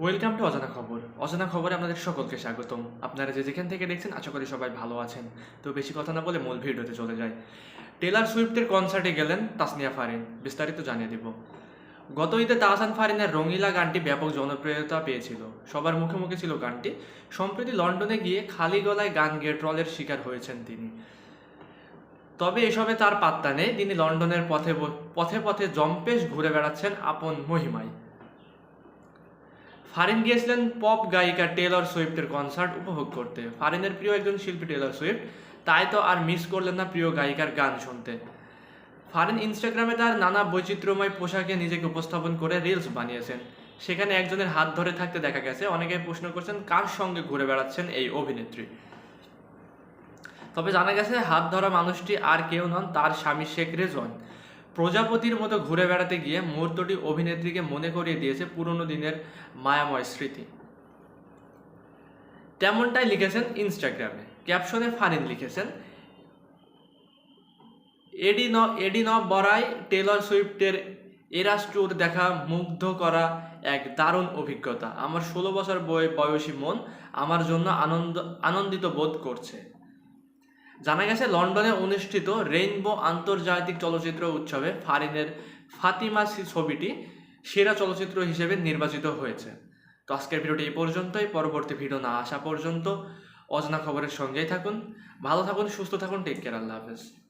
Welcome to অজানা খবর। অজানা খবরে আপনাদের সকলকে স্বাগতম। আপনারা যে যেখান থেকে দেখছেন, আশা করি সবাই ভালো আছেন। তো বেশি কথা না বলে মূল ভিডিওতে চলে যায় টেলার সুইফটের কনসার্টে গেলেন তাসনিয়া ফারিন। বিস্তারিত জানিয়ে দিব। গত ঈদে তাহসান ফারিনের রঙিলা গানটি ব্যাপক জনপ্রিয়তা পেয়েছিল। সবার মুখে মুখে ছিল গানটি। সম্প্রতি লন্ডনে গিয়ে খালি গলায় গান গেয়ে ট্রলের শিকার হয়েছেন তিনি। তবে এসবে তার পাত্তা নেই। তিনি লন্ডনের পথে পথে পথে জম্পেশ ঘুরে বেড়াচ্ছেন আপন মহিমায়। ফারিন গিয়েছিলেন পপ গায়িকা টেলর সুইফটের কনসার্ট উপভোগ করতে। ফারিনের প্রিয় একজন শিল্পী টেলর সুইফট, তাই তো আর মিস করলেন না প্রিয় গায়িকার গান শুনতে। ফারিন ইনস্টাগ্রামে তার নানা বৈচিত্র্যময় পোশাকে নিজেকে উপস্থাপন করে রিলস বানিয়েছেন। সেখানে একজনের হাত ধরে থাকতে দেখা গেছে। অনেকে প্রশ্ন করছেন, কার সঙ্গে ঘুরে বেড়াচ্ছেন এই অভিনেত্রী? তবে জানা গেছে, হাত ধরা মানুষটি আর কেউ নন, তার স্বামী শেখ রেজন প্রজাপতির মতো ঘুরে বেড়াতে গিয়ে মুহূর্তটি অভিনেত্রীকে মনে করিয়ে দিয়েছে পুরনো দিনের মায়াময় স্মৃতি। তেমনটাই লিখেছেন ইনস্টাগ্রামে। ক্যাপশনে ফারিন লিখেছেন এডি ন এডি ন বরাই টেলর সুইফটের এরাস ট্যুর দেখা মুগ্ধ করা এক দারুণ অভিজ্ঞতা। আমার ষোলো বছর বয় বয়সী মন আমার জন্য আনন্দ, আনন্দিত বোধ করছে। জানা গেছে, লন্ডনে অনুষ্ঠিত রেইনবো আন্তর্জাতিক চলচ্চিত্র উৎসবে ফারিনের ফাতিমা ছবিটি সেরা চলচ্চিত্র হিসেবে নির্বাচিত হয়েছে। তো আজকের ভিডিওটি এই পর্যন্তই। পরবর্তী ভিডিও না আসা পর্যন্ত অজানা খবরের সঙ্গেই থাকুন। ভালো থাকুন, সুস্থ থাকুন টেক কেয়ার আল্লাহ হাফেজ।